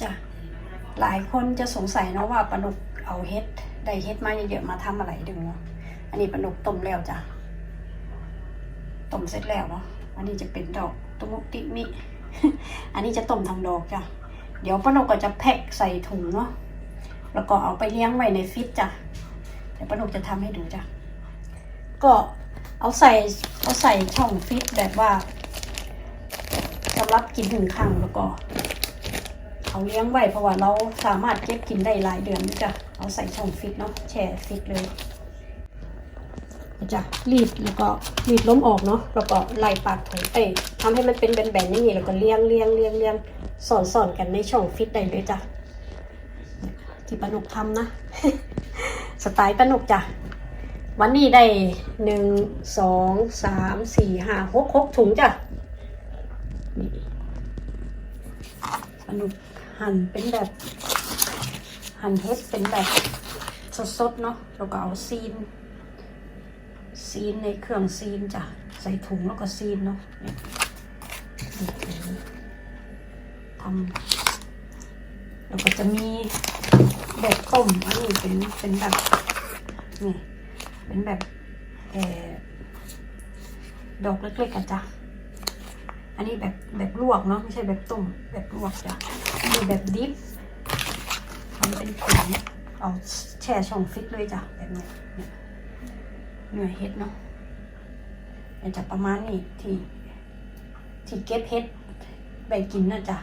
จ้ะหลายคนจะสงสัยเนาะว่าปนุกเอาเฮ็ดได้เฮ็ดมาเยอะๆมาทำอะไรดึงเนาะอันนี้ปนุกต้มแล้วจ้ะต้มเสร็จแล้วเนาะอันนี้จะเป็นดอกตุมุติมิ อันนี้จะต้มทางดอกจ้ะเดี๋ยวปนุกก็จะแพ็คใส่ถุงเนาะแล้วก็เอาไปเลี้ยงไว้ในฟิตจ้ะเดี๋ยวปนุกจะทำให้ดูจ้ะก็เอาใส่เอาใส่ช่องฟิตแบบว่าสำหรับกินหนึ่งครั้งแล้วก็ เอาเลี้ยงไว้เพราะว่าเราสามารถเก็บกินได้หลายเดือนจ้ะเอาใส่ช่องฟิตเนาะแช่ฟิตเลยจ้ะรีดแล้วก็รีดล้มออกเนาะแล้วก็ไล่ปากถุงเอ้ยทำให้มันเป็นแบนๆอย่างนี้แล้วก็เลี้ยงเลี้ยงเลี้ยงเลี้ยงสอนสอนกันในช่องฟิตได้เลยจ้ะที่ปนุกทำนะสไตล์ปนุกจ้ะวันนี้ได้หนึ่งสองสามสี่ห้าหกหกถุงจ้ะนี่ปนุก หั่นเป็นแบบ หั่นเฮ็ดเป็นแบบสดๆเนาะแล้วก็เอาซีน ซีนในเครื่องซีนจ้ะ ใส่ถุงแล้วก็ซีนเนาะทำแล้วก็จะมีแบบต้มอันนี้เป็นเป็นแบบนี่เป็นแบบเออดอกเล็กๆกันจ้ะ นนี้แบบแบบลวกเนาะไม่ใช่แบบต้มแบบลวกจ้ะมีแบบดิฟทำเป็นถุงเอาแช่ช่องฟิตเลยจ้ะแบบเนี้ยเนี่ยเนื้อเห็ดเนาะจะประมาณนี้ที่ที่เก็บเห็ดใบกินนะจ้ะ